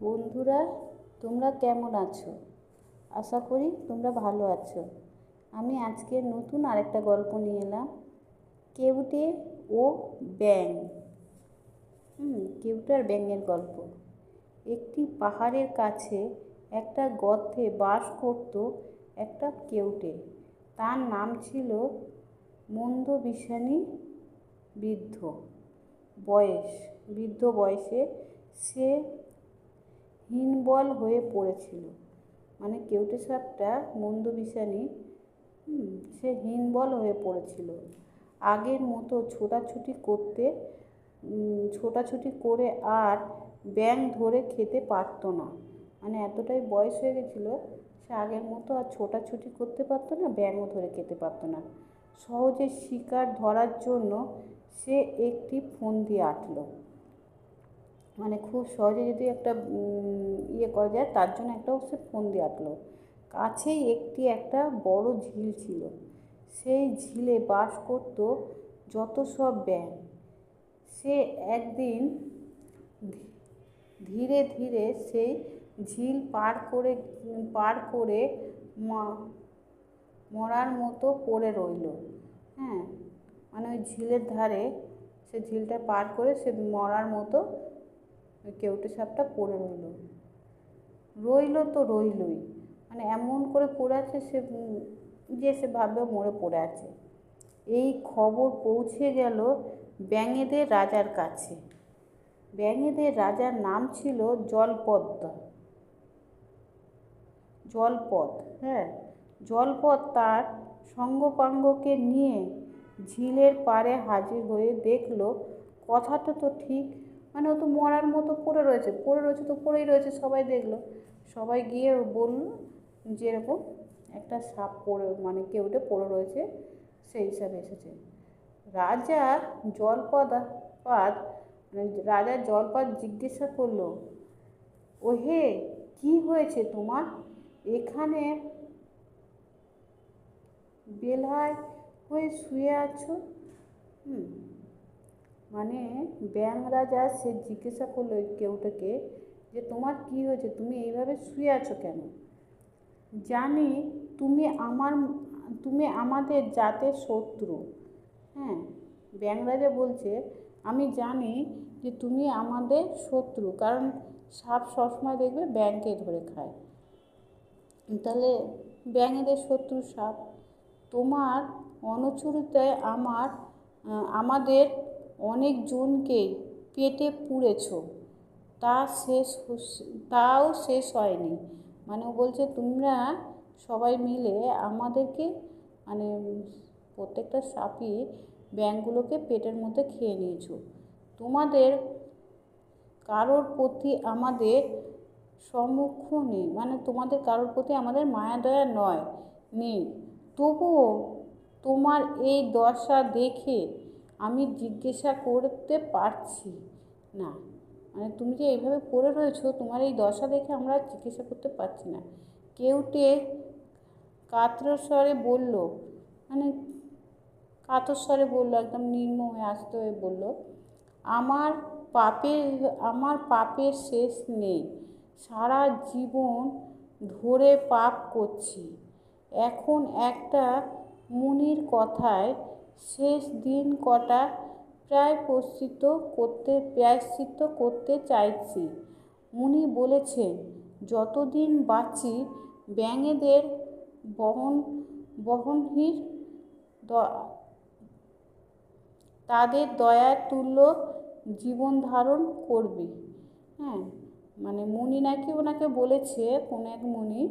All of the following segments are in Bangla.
বন্ধুরা, তোমরা কেমন আছো? আশা করি তোমরা ভালো আছো। আমি আজকে নতুন আরেকটা গল্প নিয়ে এলাম। কেউটে ও ব্যাঙ। হুম, কেউটে আর ব্যাঙের গল্প। একটি পাহাড়ের কাছে একটা গর্তে বাস করত একটা কেউটে। তার নাম ছিল মন্দ বিষানী বৃদ্ধ। বয়স, বৃদ্ধ বয়সে সে হীনবল হয়ে পড়েছিল। মানে কেউটে সাপটা মন্দ বিষানী সে হীনবল হয়ে পড়েছিল। আগের মতো ছোটাছুটি করতে ছোটাছুটি করে আর ব্যাঙ ধরে খেতে পারতো না। মানে এতটাই বয়স হয়ে গেছিল, সে আগের মতো আর ছোটাছুটি করতে পারতো না, ব্যাঙও ধরে খেতে পারতো না। সহজে শিকার ধরার জন্য সে একটি ফন্দি আঁটলো। মানে খুব সহজে যদি একটা ইয়ে করা যায়, তার জন্য একটা সে ফন্দি আঁটলো কাছেই একটি একটা বড় ঝিল ছিল। সেই ঝিলে বাস করত যত সব ব্যাঙ। সে একদিন ধীরে ধীরে সেই ঝিল পার করে পার করে মরার মতো পড়ে রইল। হ্যাঁ মানে ওই ঝিলের ধারে সে ঝিলটা পার করে সে মরার মতো ওই কেউটে সাপটা পড়ে রইল। রইল তো রইলই। মানে এমন করে পড়ে আছে সে যে সে ভাববে মরে পড়ে আছে। এই খবর পৌঁছে গেল ব্যাঙেদের রাজার কাছে। ব্যাঙেদের রাজার নাম ছিল জলপদ্ম। জলপদ হ্যাঁ? জলপদ তার সঙ্গপাঙ্গকে নিয়ে ঝিলের পাড়ে হাজির হয়ে দেখল, কথাটা তো ঠিক মানে ও তো মরার মতো পড়ে রয়েছে পড়ে রয়েছে তো পড়েই রয়েছে, সবাই দেখল। সবাই গিয়ে বলল যে এরকম একটা সাপ পড়ে মানে কেউটে পড়ে রয়েছে, সেই হিসাবে এসেছে। রাজা জলপদ পাদ মানে রাজা জলপদ জিজ্ঞাসা করল ও হে কী হয়েছে তোমার? এখানে বেলায় হয়ে শুয়ে আছো? হুম। মানে ব্যাঙ রাজা সে জিজ্ঞাসা করল কেউটাকে যে তোমার কি হয়েছে? তুমি এইভাবে শুয়ে আছো কেন? জানি তুমি আমার, তুমি আমাদের জাতের শত্রু। হ্যাঁ ব্যাঙ রাজা বলছে, আমি জানি যে তুমি আমাদের শত্রু, কারণ সাপ সবসময় দেখবে ব্যাঙকে ধরে খায়। তাহলে ব্যাঙেদের শত্রু সাপ। তোমার অনুচরিতায় আমার আমাদের অনেকজনকেই পেটে পুড়েছ। তা শেষ তাও শেষ হয়নি। মানে ও বলছে, তোমরা সবাই মিলে আমাদেরকে মানে প্রত্যেকটা সাপই ব্যাঙগুলোকে পেটের মধ্যে খেয়ে নিয়েছো। তোমাদের কারোর প্রতি আমাদের সমক্ষ নেই। মানে তোমাদের কারোর প্রতি আমাদের মায়া, দয়া নয়, নেই। তবুও তোমার এই দশা দেখে আমি জিজ্ঞাসা করতে পারছি। না। মানে তুমি যে এইভাবে পড়ে রয়েছো, তোমার এই দশা দেখে আমরা জিজ্ঞাসা করতে পারছি না। কেউটে কাতরস্বরে বলল মানে কাতস্বরে বলল, একদম নির্ম হয়ে আসতে হয়ে বলল, আমার পাপের আমার পাপের শেষ নেই। সারা জীবন ধরে পাপ করছি। এখন একটা মুনির কথায় শেষ দিন কটা? প্রায়শ্চিত্ত করতে প্রায়শ্চিত্ত করতে চাইছি। মুনি বলেছেন, যতদিন বাঁচি, ব্যাঙেদের বহন, বহনহীর তাদের দয়ার তুল্য জীবন ধারণ করবে। হ্যাঁ মানে মুনি নাকি ওনাকে বলেছে, কোনো এক মুনি,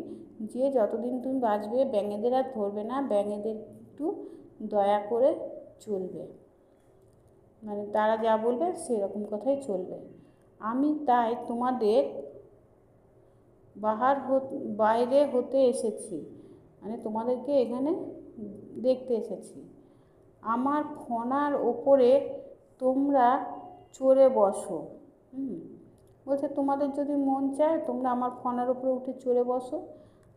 যে যতদিন তুমি বাঁচবে, ব্যাঙেদের আর ধরবে না, ব্যাঙেদের একটু দয়া করে চলবে। মানে তারা যা বলবে সেরকম কথাই চলবে। আমি তাই তোমাদের বাহার বাইরে হতে এসেছি। মানে তোমাদেরকে এখানে দেখতে এসেছি। আমার ফনার ওপরে তোমরা চড়ে বসো। হুম? বলছে, তোমাদের যদি মন চায় তোমরা আমার ফনার উপরে উঠে চড়ে বসো।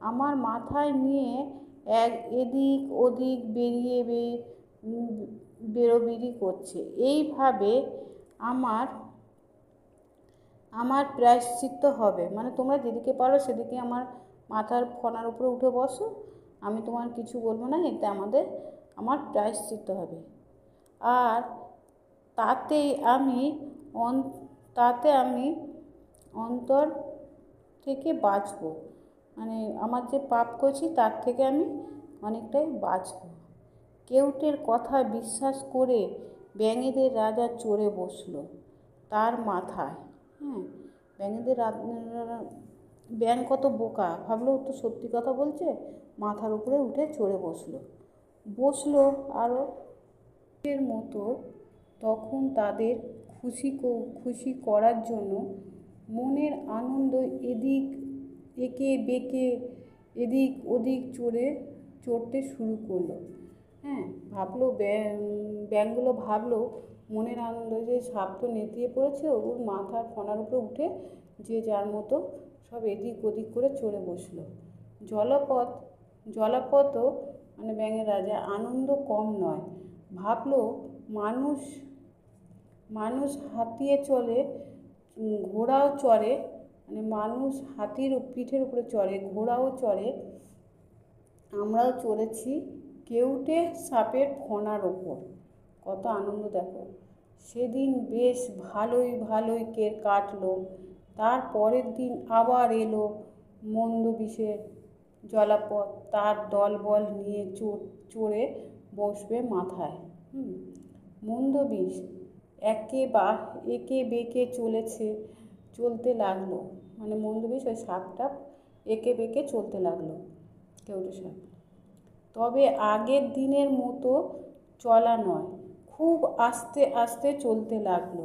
আমার মাথায় নিয়ে এক এদিক ওদিক বেরিয়ে বেরোবেরি করছে। এইভাবে আমার আমার প্রায়শ্চিত্ত হবে। মানে তোমরা যেদিকে পারো সেদিকে আমার মাথার ফনার উপরে উঠে বসো। আমি তোমার কিছু বলব না, এতে আমাদের, আমার প্রায়শ্চিত্ত হবে। আর তাতেই আমি অন তাতে আমি অন্তর থেকে বাঁচবো। মানে আমার যে পাপ করছি তার থেকে আমি অনেকটাই বাঁচব। কেউটের কথা বিশ্বাস করে ব্যাঙেদের রাজা চড়ে বসল তার মাথায়। হ্যাঁ ব্যাঙেদের ব্যাঙ কত বোকা ভাবলো তো সত্যি কথা বলছে, মাথার উপরে উঠে চড়ে বসল। বসল আরও এর মতো, তখন তাদের খুশি খুশি করার জন্য মনের আনন্দ এদিক একে বেঁকে এদিক ওদিক চড়ে চড়তে শুরু করল। হ্যাঁ ভাবলো ব্যাঙগুলো ভাবলো, মনের আনন্দ যে সাপ তো নেতিয়ে পড়েছে, ওর মাথার ফনার উপরে উঠে যে যার মতো সব এদিক ওদিক করে চড়ে বসল। জলপথ, জলপথও মানে ব্যাঙের রাজা আনন্দ কম নয়। ভাবলো মানুষ মানুষ হাতিয়ে চলে ঘোড়াও চড়ে মানে মানুষ হাতির পিঠের উপরে চড়ে, ঘোড়াও চড়ে। আমরাও চড়েছি কেউটে সাপের ফনার ওপর। কত আনন্দ দেখো। সেদিন বেশ ভালোই ভালোই কে কাটলো। তার পরের দিন আবার এলো মন্দ বিষের জলাপথ। তার দলবল নিয়ে চড়ে বসবে মাথায়। হুম, মন্দ বিষ। একে বা, একে বেঁকে চলেছে। চলতে লাগল। মানে মন্দ বিষ ওই সাপটা এঁকে বেঁকে চলতে লাগল কেউটে সাপ তবে আগের দিনের মতো চলা নয়, খুব আস্তে আস্তে চলতে লাগল।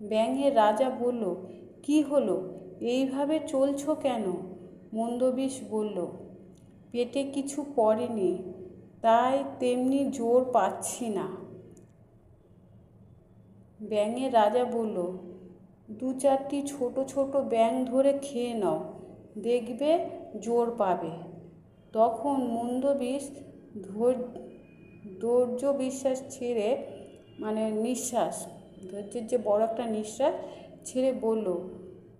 ব্যাঙের রাজা বলল, কি হলো? এইভাবে চলছো কেন? মন্দবিষ বলল, পেটে কিছু পড়েনি, তাই তেমনি জোর পাচ্ছি না। ব্যাঙের রাজা বলল দু চারটি ছোট ছোট ব্যাঙ ধরে খেয়ে নাও, দেখবে জোর পাবে। তখন মন্দ মন্দবিষ ধৈর্য বিশ্বাস ছেড়ে মানে নিঃশ্বাস, ধৈর্যের যে বড় একটা নিঃশ্বাস, ছেড়ে বলল,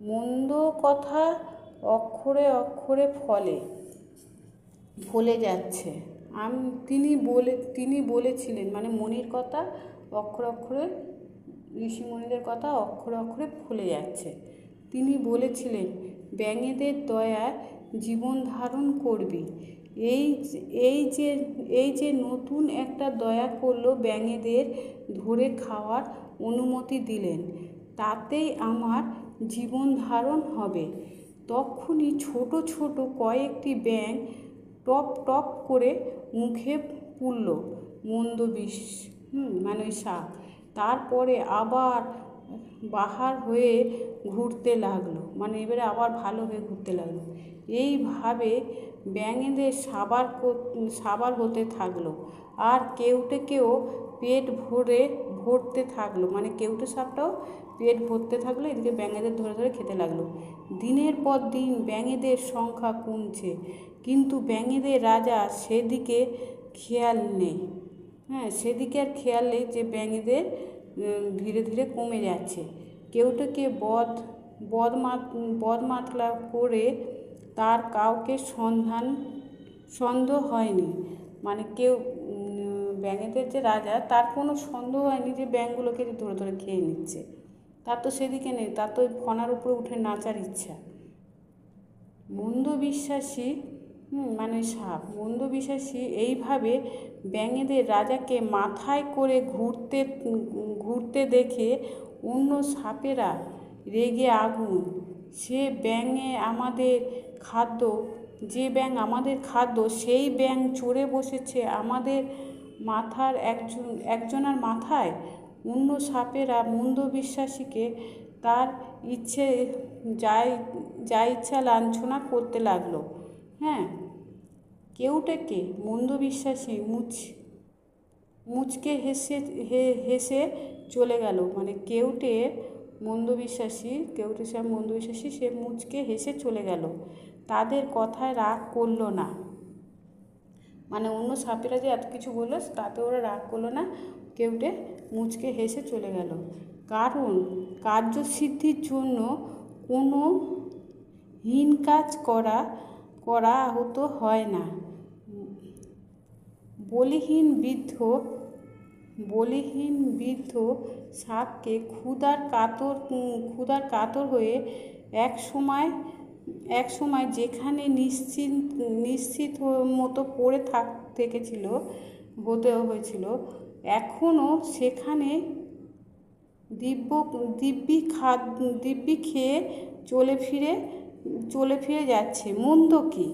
মন্দ কথা অক্ষরে অক্ষরে ফলে ফলে যাচ্ছে। আমি, তিনি বলে, তিনি বলেছিলেন মানে মনির কথা অক্ষরে অক্ষরে ঋষিমণিদের কথা অক্ষরে অক্ষরে ফলে যাচ্ছে। তিনি বলেছিলেন, ব্যাঙেদের দয়া জীবন ধারণ করবি। এই এই যে এই যে নতুন একটা দয়া করল ব্যাঙেদের ধরে খাওয়ার অনুমতি দিলেন, তাতেই আমার জীবন ধারণ হবে। তক্ষুনি ছোট ছোট কয়েকটি ব্যাঙ টপ টপ করে মুখে পুড়ল। মন্দ বিষ, হুম মানে ওই সাপ তারপরে আবার বাহার হয়ে ঘুরতে লাগল। মানে এবারে আবার ভালো হয়ে ঘুরতে লাগল। এইভাবে ব্যাঙেদের সাবার সাবার হতে থাকল। আর কেউটে কেউ পেট ভরে ভরতে থাকল। মানে কেউটে সাপটাও পেট ভরতে থাকল, এদিকে ব্যাঙেদের ধরে ধরে খেতে লাগল। দিনের পর দিন ব্যাঙেদের সংখ্যা কমছে। কিন্তু ব্যাঙেদের রাজা সেদিকে খেয়াল নেই। হ্যাঁ সেদিকে আর খেয়াল নেই যে ব্যাঙেদের ধীরে ধীরে কমে যাচ্ছে। কেউটাকে বদ বদমাত বদমাতলা করে তার কাউকে সন্ধান, সন্দেহ হয়নি। মানে কেউ ব্যাঙেদের যে রাজা, তার কোনো সন্দেহ হয়নি যে ব্যাঙগুলোকে ধরে ধরে খেয়ে নিচ্ছে। তার তো সেদিকে নেই, তার তো ফনার উপরে উঠে নাচার ইচ্ছা। মন্দ বিশ্বাসী মানে সাপ। মন্দ বিশ্বাসী, এইভাবে ব্যাঙেদের রাজাকে মাথায় করে ঘুরতে ঘুরতে দেখে অন্য সাপেরা রেগে আগুন। সে ব্যাঙে আমাদের খাদ্য, যে ব্যাঙ আমাদের খাদ্য, সেই ব্যাঙ চড়ে বসেছে আমাদের মাথার একজন, একজনের মাথায়। অন্য সাপেরা মন্দ বিশ্বাসীকে তার ইচ্ছে, যাই যা ইচ্ছা লাঞ্ছনা করতে লাগল। হ্যাঁ। কেউটাকে মন্দ বিশ্বাসী মুচ মুচকে হেসে, হে, হেসে চলে গেল। মানে কেউটে মন্দ বিশ্বাসী, কেউটে সে মন্দ বিশ্বাসী, সে মুচকে হেসে চলে গেল। তাদের কথায় রাগ করল না। মানে অন্য সাপেরা যে এত কিছু বলল, তাতে ওরা রাগ করল না। কেউটে মুচকে হেসে চলে গেল। কারণ কার্যসিদ্ধির জন্য কোনো হীন কাজ করা করা আহত হয় না। বলিহীন বৃদ্ধ বলিহীন বৃদ্ধ সাপকে ক্ষুধার কাতর ক্ষুধার কাতর হয়ে এক সময় এক সময় যেখানে নিশ্চিত নিশ্চিত মতো পড়ে থাক, থেকেছিল হতে হয়েছিল, এখনও সেখানে দিব্য, দিব্যি খা দিব্যি খেয়ে চলে ফিরে চলে ফিরে যাচ্ছে। মন্দ কী?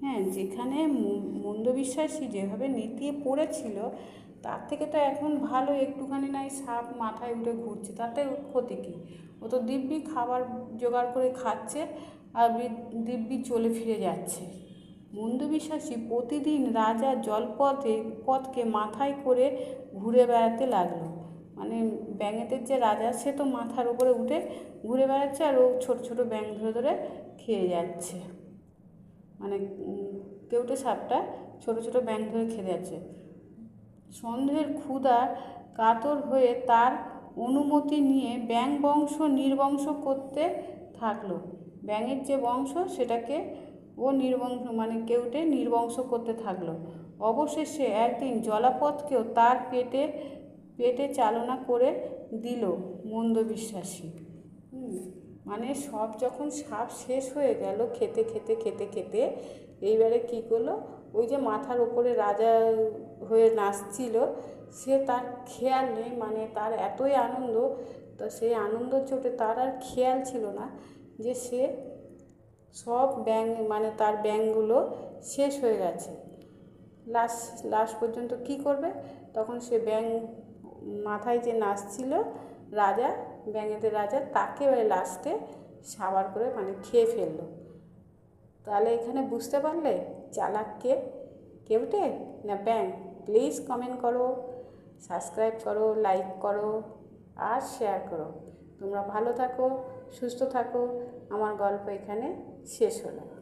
হ্যাঁ যেখানে মন্দ বিশ্বাসী যেভাবে নেতিয়ে পড়েছিল, তার থেকে তো এখন ভালো একটুখানি নাই সাপ মাথায় উঠে ঘুরছে। তাতে ক্ষতি কী? ও তো দিব্যি খাবার জোগাড় করে খাচ্ছে আর দিব্যি চলে ফিরে যাচ্ছে। মন্দ বিশ্বাসী প্রতিদিন রাজা জলপথে, পথকে মাথায় করে ঘুরে বেড়াতে লাগল। মানে ব্যাঙেদের যে রাজা, সে তো মাথার উপরে উঠে ঘুরে বেড়াচ্ছে আর ও ছোটো ছোটো ব্যাঙ ধরে ধরে খেয়ে যাচ্ছে। মানে কেউটে সাপটা ছোটো ছোটো ব্যাঙ ধরে খেয়ে যাচ্ছে। সন্দেহের ক্ষুধা কাতর হয়ে তার অনুমতি নিয়ে ব্যাঙ বংশ নির্বংশ করতে থাকল। ব্যাঙের যে বংশ, সেটাকে ও নির্বংশ মানে কেউটে নির্বংশ করতে থাকল। অবশেষে একদিন জলাপথকেও তার পেটে পেটে চালনা করে দিল মন্দ বিশ্বাসী মানে সব যখন সাপ শেষ হয়ে গেল, খেতে খেতে খেতে খেতে, এইবারে কী করল? ওই যে মাথার ওপরে রাজা হয়ে নাচছিল, সে তার খেয়াল নেই মানে তার এতই আনন্দ, তো সেই আনন্দর চোটে তার আর খেয়াল ছিল না যে সে সব ব্যাং মানে তার ব্যাংগুলো শেষ হয়ে গেছে। লাস্ট লাস্ট পর্যন্ত কী করবে? তখন সে ব্যাং মাথায় যে নাচছিল রাজা, ব্যাঙেদের রাজা তাকে এবারে লাস্টে সাবার করে মানে খেয়ে ফেলল। তাহলে এখানে বুঝতে পারলে চালাককে কেউটে না ব্যাং প্লিজ কমেন্ট করো সাবস্ক্রাইব করো লাইক করো আর শেয়ার করো। তোমরা ভালো থাকো, সুস্থ থাকো। আমার গল্প এখানে শেষ হলো।